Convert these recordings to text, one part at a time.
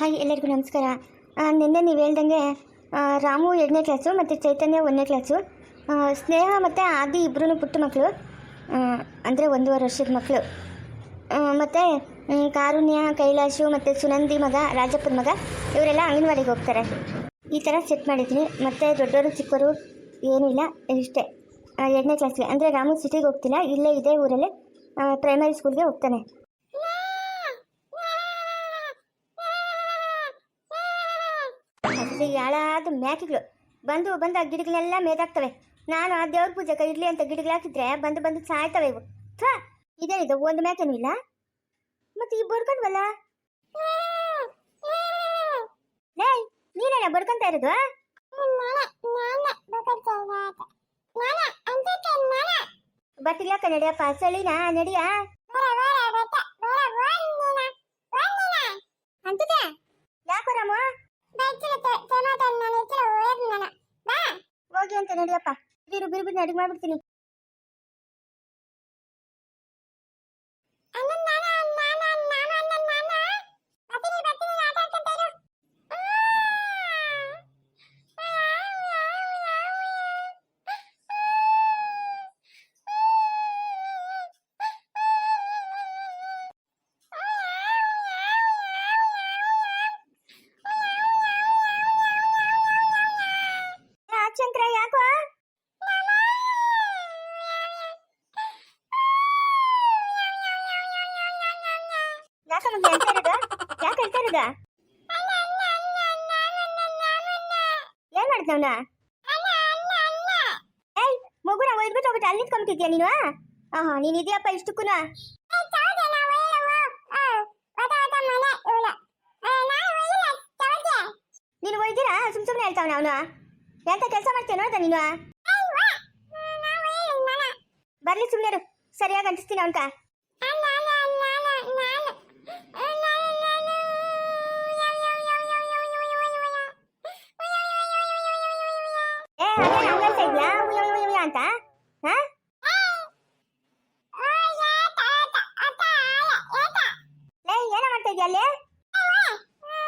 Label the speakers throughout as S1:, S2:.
S1: Hi, ಎಲ್ಲರಿಗೂ ನಮಸ್ಕಾರ. ನಿನ್ನೆ ನೀವು ಹೇಳ್ದಂಗೆ ರಾಮು ಎರಡನೇ ಕ್ಲಾಸು ಮತ್ತು ಚೈತನ್ಯ ಒಂದನೇ ಕ್ಲಾಸು ಸ್ನೇಹ ಮತ್ತು ಆದಿ ಇಬ್ಬರೂ ಪುಟ್ಟ ಮಕ್ಕಳು ಅಂದರೆ ಒಂದೂವರೆ ವರ್ಷದ ಮಕ್ಕಳು ಮತ್ತು ಕಾರುಣ್ಯ, ಕೈಲಾಶು ಮತ್ತು ಸುನಂದಿ ಮಗ, ರಾಜಪ್ಪನ ಮಗ, ಇವರೆಲ್ಲ ಅಂಗನವಾಡಿಗೆ ಹೋಗ್ತಾರೆ. ಈ ಥರ ಸೆಟ್ ಮಾಡಿದ್ದೀನಿ. ಮತ್ತು ದೊಡ್ಡವರು ಚಿಕ್ಕವರು ಏನೂ ಇಲ್ಲ, ಇಷ್ಟೇ. ಎರಡನೇ ಕ್ಲಾಸ್ಗೆ ಅಂದರೆ ರಾಮು ಸಿಟಿಗೆ ಹೋಗ್ತಿಲ್ಲ, ಇಲ್ಲೇ ಇದೇ ಊರಲ್ಲೇ ಪ್ರೈಮರಿ ಸ್ಕೂಲ್ಗೆ ಹೋಗ್ತಾನೆ. ಅಲ್ಲಿ ಯಾಳಾದ ಮ್ಯಾಕಿಗಳು. ಬಂದು ಬಂದು ಆ ಗಿಡಗಳೆಲ್ಲ ಮೇದಾಕ್ತವೆ ನಾನು ಆ ದೇವ್ರ ಪೂಜೆಗೆ ಇಡ್ಲಿ ಅಂತ ಗಿಡಗಳು ಹಾಕಿದ್ರೆ ಬಂದು ಬಂದು ಸಾಯ್ತವೆ ಇವು. ಇದೇ ಇದು ಒಂದು ಮ್ಯಾಕೇನು ಇಲ್ಲ? ಮತ್ತೆ ಈ ಬರ್ಕೊಂಡ್ವಲ್ಲ ಲೇ ನೀನೇನ ಬಡ್ಕೊಂತ ಇರೋದು? ಬರ್ತಿಲ್ಲ ಕನ್ನಡಿಯಪ್ಪ ಸಳಿನ, ನಡಿಯ? ಯಾಕೋ ರಾಮ? ಹೋಗಿ ಅಂತ ನಡಿಯಪ್ಪ. ಬಿರು ಬಿರು ಬಿರು ಅಡಿಗೆ ಮಾಡ್ಬಿಡ್ತೀನಿ. ಮಗ್ಗಿ ಅಂತ ಇರೋದು ಯಾಕೆ ಹೇಳ್ತಾ ಇರೋದು ಏನ್ ಮಾಡ್ದವನ ಏಯ್, ಮಗುನ ಒಯ್ದ್ಬಿಟ್ಟು ಹೋಗ್ಬಿಟ್ಟು ಅಲ್ಲಿ ನಿಂತ್ಕೊಂಬಿಟ್ಟಿದ್ಯಾ ನೀನು ಆಹಾ, ನೀನ್ ಇದೆಯಪ್ಪ ಇಷ್ಟಕ್ಕೂನ? ನೀನು ಒಯ್ದಿರಾ? ಸುಮ್ ಸುಮ್ನೆ ಹೇಳ್ತಾವನ ಅವನು ಎಂತ ಕೆಲಸ ಮಾಡ್ತೀಯ ನೋಡ್ದ ನೀನು ಬರ್ಲಿ ಸುಮ್ಮನೆ ಸರಿಯಾಗಿ ಅಂಟಿಸ್ತೀನಿ ಅವನ್ಕ. ಏನ ಮಾಡ್ತಾ ಇದ್ಯಾ ಅಲ್ಲಿ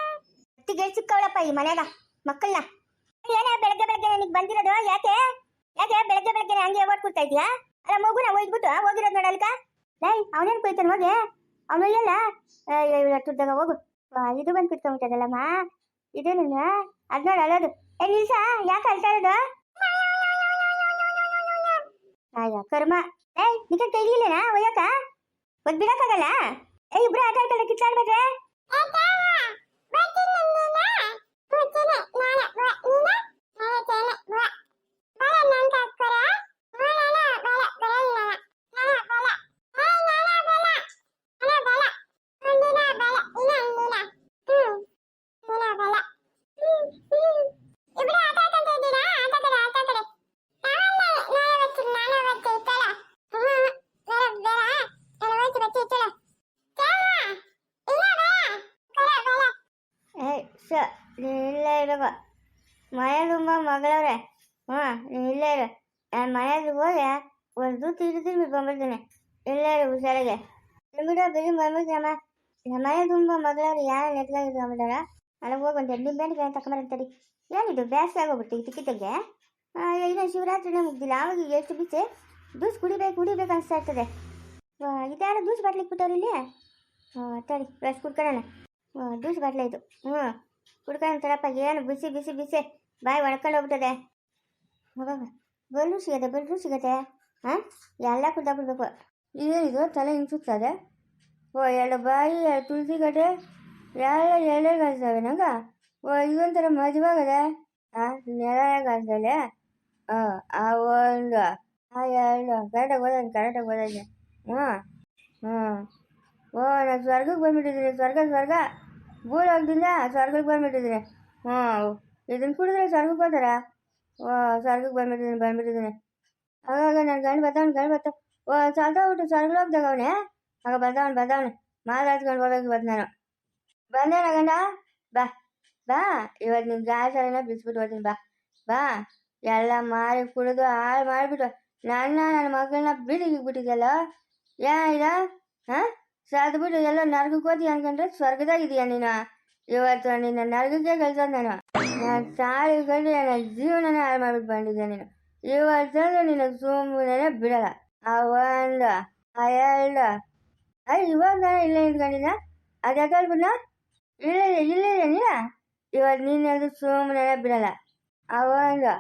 S1: ಹೊತ್ತಿಗೆ ಸಿಕ್ಕವಳಪ್ಪ ಈ ಮನ್ಯಾಗ ಮಕ್ಕಳನ್ನ ಏನೇ ಬೆಳಗ್ಗೆ ಬೆಳಗ್ಗೆ ನನಗೆ ಬಂದಿರೋದು, ಯಾಕೆ? ಯಾಕೆ ಬೆಳಗ್ಗೆ ಬೆಳಗ್ಗೆ ಹಂಗೆ ಓಡ್ ಕೂರ್ತಾ ಇದ್ಯಾ ಅಲ್ಲ, ಮಗುನ ಒಯ್ದ್ಬಿಟ್ಟು ಹೋಗಿರೋದು ನೋಡಲ್ಕ ಲೈ, ಅವನೇನು ಕೊಯ್ತಾನೆ ಹೋಗಿ? ಅವನು ಒಯ್ಯಲ್ಲ? ತುಡ್ದಾಗ ಹೋಗು. ಇದು ಬಂದು ಕುತ್ಕೊಂಡ್ಬಿಟ್ಟದಲ್ಲಮ್ಮ. ಇದು ನನ್ನ? ಅದ್ ನೋಡಿ ಏ, ನಿಲ್ಸ, ಯಾಕೆ ಅಳ್ತಾ ಇರೋದು? ಅಯ್ಯ, ಕರ್ಮ. ಏಯ್ ನಿಕ ಕೈಲಿಲ್ಲನಾ ಒಯ್ಯಕ ಒಂದ್ ಬಿಡಕ್ಕಾಗಲ್ಲ? ಏ, ಇಬ್ರು ಆಟ ಆಡ್ಕೊಂಡು ಇಲ್ಲೇ ಇರವ ಮನೆ ತುಂಬ ಮಗಳವ್ರೆ. ಹಾಂ ನೀನ್ ಇಲ್ಲೇ ಇರು. ನಾನು ಮನೆಗೆ ಹೋಗಿ ಒಂದು ತಿರುಗಿ ತಿರುಗಿ ಬಂದ್ಬಿಡ್ತೀನಿ ಇಲ್ಲೇ ಇರು ಹುಷಾರಾಗೆ. ನಿಮ್ಗಿಡ ಬಿಡಿ ಬಂದ್ಬಿಡ್ತೀನಮ್ಮ ನಮ್ಮ ಮನೆ ತುಂಬ ಮಗಳವ್ರು, ಯಾರು ನೆಟ್ಗಾಗಿ ತಗೊಂಬಿಟ್ಟಾರ ಅಲ್ಲಿಗೆ ಹೋಗಿ ಒಂದು ಎಣ್ಣೆ ಬೇಡಿಕೆ ತಗೊಂಬರಂತಡಿ ಏನಿದು ಬೇಸರ ಆಗೋಗ್ಬಿಟ್ಟು ಈ ಟಿಕೆಟಿಗೆ ಇನ್ನು ಶಿವರಾತ್ರಿನೇ ಮುಗ್ದಿಲ್ಲ. ಆವಾಗ ಎಷ್ಟು ಬಿಸಿ ಜ್ಯೂಸ್ ಕುಡಿಬೇಕು ಕುಡಿಬೇಕು ಅನಿಸ್ತಾ ಇರ್ತದೆ. ಇದ್ಯಾರು ಜ್ಯೂಸ್ ಬಾಟ್ಲಿಗೆ ಬಿಟ್ಟವ್ರು ಇಲ್ಲಿ? ತಡಿ ರಸ್ ಕುಡ್ಕೊಳ್ಳೋಣ ಜ್ಯೂಸ್ ಬಾಟ್ಲೆ ಇದು. ಹ್ಞೂ ಕುಡ್ಕೊಂತಾರಪ್ಪ ಏನು ಬಿಸಿ ಬಿಸಿ ಬಿಸಿ ಬಾಯಿ ಒಡ್ಕೊಂಡು ಹೋಗ್ಬಿಟ್ಟದೆ ಹೋಗ ಬಲ್ಲು ಸಿಗತ್ತೆ ಬಲ್ಲು ಸಿಗತ್ತೆ ಹಾಂ ಎಲ್ಲ ಕುಡ್ದಾಕ್ಬಿಡ್ಬೇಕು ಏನಿದು ತಲೆ ಹಿಂಗೆ ಸುತ್ತದೆ ಓ ಎರಡು ಬಾಯಿ ಎರಡು ತುಳಸಿ ಕಟ್ಟೆ ಎಲ್ಲ ಎಳ್ಳೆ ಕಾಣಿಸ್ತವೆ ನಂಗ ಓ ಇದೊಂಥರ ಮಜವಾಗದೆ ಹಾಂ ನೆಲ ಕಾಣಿಸ್ತದೆ ಹಾಂ ಆ ಒಂದು ಆ ಎರಡು ಕರೆಕ್ಟಾಗಿ ಓದೋದು ಕರೆಕ್ಟಾಗಿ ಓದೋದು ಹ್ಞೂ ಹ್ಞೂ ಓ ನಾನು ಸ್ವರ್ಗಕ್ಕೆ ಬಂದ್ಬಿಟ್ಟಿದ್ದೀನಿ ಸ್ವರ್ಗ ಸ್ವರ್ಗ ಭೂಲೋಕದಿಂದ ಸ್ವರ್ಗಕ್ಕೆ ಬಂದ್ಬಿಟ್ಟಿದ್ದೀನಿ. ಹ್ಞೂ ಇದನ್ನು ಕುಡಿದ್ರೆ ಸ್ವರ್ಗಕ್ಕೆ ಹೋದಾರ ಓ ಸ್ವರ್ಗಕ್ಕೆ ಬಂದ್ಬಿಟ್ಟಿದ್ದೀನಿ ಬಂದ್ಬಿಟ್ಟಿದ್ದೀನಿ. ಆಗಾಗ ನನ್ನ ಗಂಡು ಬರ್ತಾವನು ಗಂಡು ಬರ್ತಾವ ಓ ಸಲ್ತೋಗ್ಬಿಟ್ಟು ಹೋಗ್ದಾಗ ಅವನೇ? ಆಗ ಬರ್ತಾವನು ಬರ್ತಾವನು ಮಾತಾಡ್ಸ್ಕೊಂಡು ಹೋಗ್ಬೇಕು ಇವತ್ತು ನಾನು. ಬಂದೇನ ಗಂಡ? ಬಾ ಬಾ. ಇವತ್ತು ನಿನ್ನ ಗಾಸರನ್ನ ಬಿಸ್ಬಿಟ್ಟು ಹೋಗ್ತೀನಿ, ಬಾ. ಬಾ. ಎಲ್ಲ ಮಾರಿ ಕುಡಿದು ಹಾಳು ಮಾಡಿಬಿಟ್ಟು ನನ್ನ ನನ್ನ ಮಗಳನ್ನ ಬೀದಿಗೆ ಬಿಟ್ಟಿದ್ದಲ್ಲ ಏನ ಇದ? ಹಾಂ? ಸಾದ್ಬಿಟ್ಟು ಎಲ್ಲ ನರ್ಗಕ್ಕೆ ಹೋದಿ ಅನ್ಕೊಂಡ್ರೆ ಸ್ವರ್ಗದಾಗ ಇದೀಯ ನೀನು? ಇವತ್ತು ನಿನ್ನ ನರ್ಗಕ್ಕೆ ಕಳ್ಸೋದು ನಾನು ನಾನು ಸಾರಿ ಕಂಡು ನನ್ನ ಜೀವನನೇ ಹಾಳು ಮಾಡ್ಬಿಟ್ಟು ಬಂದಿದ್ದೆ ನೀನು. ಇವತ್ತಂದ್ರೆ ನಿನ್ನ ಸುಮ್ಮನೆ ಬಿಡಲ್ಲ. ಆ ಒಂದು ಆ ಎರಡು. ಅಯ್ಯ ಇವಾಗ ನಾನು ಇಲ್ಲೇ ನಿಂತ್ಕೊಂಡಿದ್ದ ಅದು ಇಲ್ಲ ಇಲ್ಲೇ ಇಲ್ಲೇ ನೀನ? ಇವತ್ತು ನೀನು ಸುಮ್ಮನೆ ಬಿಡಲ್ಲ. ಆ ಒಂದು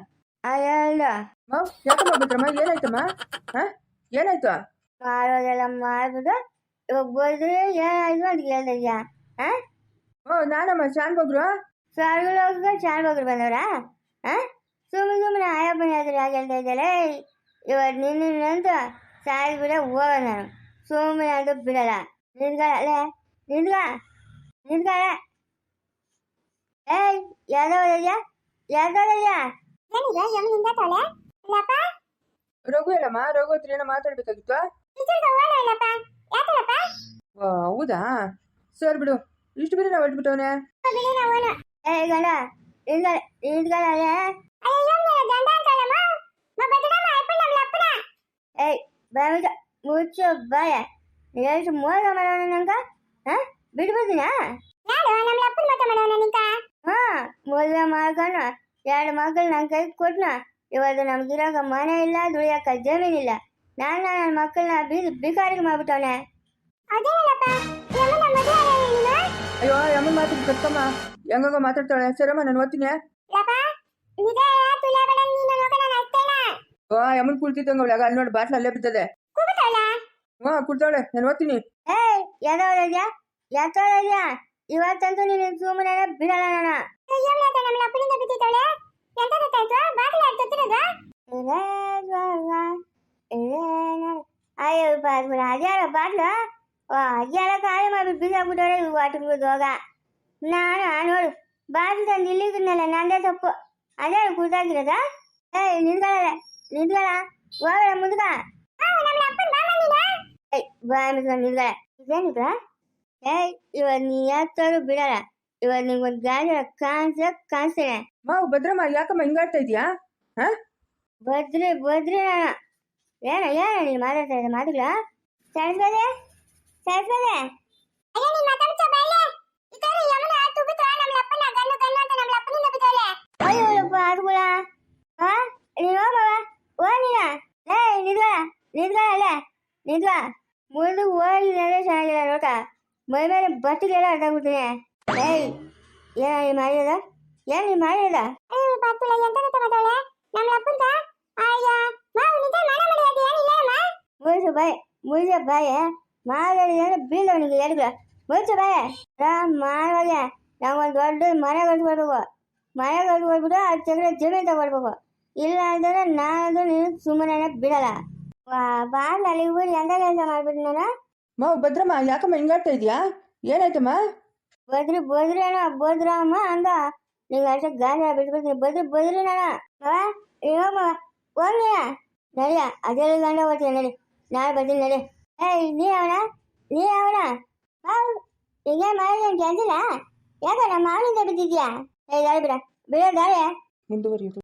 S1: ಆ ಎರಡು.
S2: ಯಾಕಮ್ಮ ಭದ್ರಮ್ಮ ಏನಾಯ್ತಮ್ಮ? ಹಾ? ಏನಾಯ್ತು?
S1: ಮಾಡೋದೆಲ್ಲ ಮಾಡ್ಬಿಟ್ಟು ಇವಾಗ ಅಂತ ಕೇಳ್ತಾ ಇದೆಯಾ ಹಾಂ
S2: ಓ ನಾನಮ್ಮ ಶಾನ್ ಬಗ್ರು?
S1: ಸ್ವರ್ಗಲೋಕ ಶಾನ್ಭೋಗ್ರು ಬಂದವರಾ ಹಾಂ ಸುಮ್ಮನೆ ಸುಮ್ಮನೆ ಆಯಪ್ಪನ ಹತ್ರ ಯಾಕೆ ಹೇಳ್ತಾ ಇದ್ದಲ್ಲ ಇವತ್ತು ನಿನ್ನಂತೂ ಸಾಯಿ ಬಿಡ ಹೋಗ ನಾನು ಸುಮ್ಮನೆ ಅದು ಬಿಡಲ್ಲ ನಿಂತ್ಕೊಳ್ಳೆ ನಿಂತ್ಕ ನಿಂತ್ಕೊಳ್ಳೆ ಏಯ್ ಯಾವ್ದವ್ರಯ್ಯ ಯಾವ್ದವ್ರಯ್ಯ
S2: ರಘು ಹೇಳಮ್ಮ ರಘು ಹತ್ರ ಏನೋ ಮಾತಾಡ್ಬೇಕಾಗಿತ್ತು ಹೌದಾ? ಸರ್ ಬಿಡು. ಇಷ್ಟು ಬೇರೆ ನಾವು ಹೊಟ್ಬಿಟ್ಟವನೆ
S3: ಬಿಡಿ ನಾವು
S1: ಏಯ್ ಗಂಡ ನಿಂತ್ಕೊಳ್ಳೆ ನಿಂತ್ಕೊಳ್ಳೆ
S3: ಅಯ್ಯೋ ನನ್ನ ಗಂಡ ಅಂತಾಳಮ್ಮ? ಮ ಬದಡಮ್ಮ ಅಪ್ಪನ ನಮ್ಮ ಅಪ್ಪನ.
S1: ಏಯ್ ಬಾಮಿಟ ಮುಚ್ಚು ಬಾಯ ಎಷ್ಟು ಮೋಸ ಮಾಡೋಣ ನಂಗ? ಹಾಂ? ಬಿಟ್ಬಿಡ್ತೀನಾ
S3: ಯಾರು? ನಮ್ಮ ಅಪ್ಪನ ಮತ ಮಾಡೋಣ ನಿಂಕ?
S1: ಹಾ ಮದುವೆ ಮಾಡ್ಕೊಂಡು ಎರಡು ಮಕ್ಕಳು ನನ್ನ ಕೈ ಕೊಟ್ನ. ಇವತ್ತು ನಮ್ಗಿರಾಕ ಮನೆ ಇಲ್ಲ ದುಡಿಯಾಕ ಜಮೀನಿಲ್ಲ ನಾನು ನನ್ನ ಮಕ್ಕಳನ್ನ ಬೀದಿ ಬಿಕಾರಿಗೆ ಮಾಡ್ಬಿಟ್ಟವನೆ.
S2: ಅಯ್ಯೋ ಅಮ್ಮನ ಮಾತು ಕಟ್ಕಮ್ಮ ಹೆಂಗ ಮಾತಾಡ್ತಾಳೆ? ಸರಮ್ಮ ನಾನು ಓದ್ತೀನಿ.
S3: ಲಪ್ಪ ನಿಜ ತುಲೆ ಬಡ ನೀನು ನೋಕ ನಾನು ಅಷ್ಟೇನ
S2: ಓ ಅಮ್ಮನ ಕುಳ್ತಿದ್ದಂಗ ಅವಳಾಗ ಅಲ್ಲಿ ನೋಡಿ ಬಾಟ್ಲ ಅಲ್ಲೇ ಬಿದ್ದದೆ.
S3: ಕೂಗುತ್ತಾಳ
S2: ಹ್ಞೂ ಕುಡ್ತಾಳೆ ನಾನು ಓದ್ತೀನಿ.
S1: ಏಯ್ ಎದವಳಿದ್ಯಾ ಎತ್ತವಳಿದ್ಯಾ ಇವತ್ತಂತೂ ನೀನು ಸುಮ್ಮನೆ ಬಿಡಲ್ಲ ನಾನು.
S3: ಅಯ್ಯೋ ನಮ್ಮ ಅಪ್ಪನಿಂದ ಬಿದ್ದಿದ್ದಾಳೆ ಎಂತ ಗೊತ್ತಾಯ್ತು ಬಾಗಿಲು ಆಡ್ತಿರೋದ
S1: ಅಯ್ಯೋ ಬಾದ್ಬಿಡ ಅದ್ಯಾರ ಬಾಟ್ಲು? ಓ ಅದ್ಯಾರ ಖಾಲಿ ಮಾಡ್ಬಿಟ್ಟು ಬಿಸಾಕ್ಬಿಟ್ಟವ್ರೆ ಇವು ವಾಟರ್ಗೆ ಹೋಗ ನಾನು ನೋಡು. ಬಾಟ್ಲು ತಂದು ಇಲ್ಲಿದ್ದನ್ನೆಲ್ಲ ನಂದೇ ತಪ್ಪು. ಅದೇ ಕುಡ್ದಾಗಿರೋದ ಏಯ್ ನಿಂತ್ಕೊಳ್ಳಲ್ಲ ನಿಂತ್ಕೊಳ್ಳ. ಹೋಗಲ್ಲ ಮುಂದ್ಕ.
S3: ನಮ್ಮ ಅಪ್ಪನ ಮಾಮ ನೀನು.
S1: ಏಯ್ ಬಾಯ್ ಮಿಸ್ಕೊಂಡು ನಿಂತ್ಕೊಳ್ಳ. ಇದೇನಿದ ಏಯ್ ಇವಾಗ ನೀ ಯಾತ್ತೋರು ಬಿಡಲ್ಲ. ಇವಾಗ ನಿಂಗೆ ಒಂದು ಗಾಡಿ ಕಾಣಿಸ ಕಾಣಿಸ್ತೇನೆ
S2: ಮಾವು ಭದ್ರಮ್ಮ ಯಾಕಮ್ಮ ಹಿಂಗಾಡ್ತಾ ಇದೀಯಾ? ಹಾ?
S1: ಬದ್ರಿ ಬದ್ರಿ ಏನ ಏನ ನೀನು ಮಾತಾಡ್ತಾ ಇದ್ದ ಮಾತುಗಳ? ಸರಿಸ್ಬೋದೆ ಸರಿಸ್ಬೋದೆ
S3: ಅಯ್ಯೋ ನೀನ್ ಮಾತಾಡ್ತಾ ಬೈಲೆ ಇತರ ಯಮನ ತುಗುತ್ತ ನಮ್ಮ ಅಪ್ಪನ ಗನ್ನು ಗನ್ನು ಅಂತ ನಮ್ಮ ಅಪ್ಪನಿಂದ ಬಿದ್ದೋಳೆ
S1: ಅಯ್ಯೋಪ್ಪ ಆದ್ಗುಳ ಹಾ ನೀನು ಹೋಗವ ಓ ನೀನ ಲೇ ನಿದ್ವ ನಿದ್ವ ಅಲ್ಲೇ ನಿದ್ವ ಮುಂದೆ ಹೋಗಿದ್ರೆ ಚೆನ್ನಾಗಿಲ್ಲ ನೋಟ ಮೈ ಮೇಲೆ ಬಟ್ಟೆಗೆಲ್ಲ ಅಡ್ಡಾಗ್ಬಿಡ್ತೀನಿ ಏಯ್ ಏನ ನೀ ಮಾಡಿದ ಏನ್ ನೀ ಮಾಡಿದ
S3: ಅಯ್ಯೋ ಪಾತುಳ ಎಂತ ಗೊತ್ತ ಮಾತಾಳೆ ನಮ್ಮ ಅಪ್ಪಂತ ಅಯ್ಯ ಮಾವು ನಿಜ ಮಾಡ ಮಾಡಿದ ಏನಿಲ್ಲ ಅಮ್ಮ
S1: ಮುಗಿಸು ಬಾಯ್ ಮುಗಿಸ ಬಾಯ್ ಮಾತಾಡಿದ್ರೆ ಬೀಳವನಿಗೆ ಎಡ್ಗ ಮುಗಿಸು ಬಾಯ್ ಮಾಡುವಾಗ ನಂಗೊಂದು ದೊಡ್ಡ ಮನೆ ಕಟ್ಕೊಡ್ಬೇಕು ಮನೆ ಕಟ್ಕೊಡ್ಬಿಟ್ಟು ಅದು ತೆಗೆದ್ರೆ ಜಮೀನು ತಗೊಳ್ಬೇಕು ಇಲ್ಲ ಅಂತಂದ್ರೆ ನಾನು ನೀನು ಸುಮ್ಮನೆ ಬಿಡಲ್ಲ ಅಲ್ಲಿಗೆ ಬಿಟ್ಟು ಎಂತ ಕೆಲಸ ಮಾಡ್ಬಿಟ್ಟು ನಾನು.
S2: ಮಾವು ಭದ್ರಮ್ಮ ಯಾಕಮ್ಮ ಹಿಂಗಾಡ್ತಾ ಇದೀಯಾ? ಏನಾಯ್ತಮ್ಮ?
S1: ಬದ್ರಿ ಬದ್ರಿ ಅಣ್ಣ ಬದ್ರಮ್ಮ ಅಂದ. ನೀವು ಅಷ್ಟೇ ಗಾಂಜಾ ಬಿಟ್ಬಿಡ್ತೀನಿ. ಬದ್ರಿ ಬದ್ರಿ ನಾನು ಮವ ಹೋಗಮ್ಮ ಹೋಗಿ ನಡಿಯ ಅದೇ ಗಂಡ ಹೋಗ್ತೀನಿ ನಡಿ. ನಾಳೆ ಬರ್ತೀನಿ ನಡಿ. ಏಯ್ ನೀ ಅವಣ ನೀ ಅವಣ ಹಿಂಗೆ ಮಾಡಿದ ಕೆಲಸಿಲ್ಲ ಯಾಕ ನಮ್ಮ ಮಾವಿನಿಂದ ಬಿದ್ದಿದ್ಯಾ? ಏಯ್ ದಾರಿ ಬಿಡ. ಬಿಡೋ ದಾರಿ
S2: ಮುಂದುವರಿಯೋದು.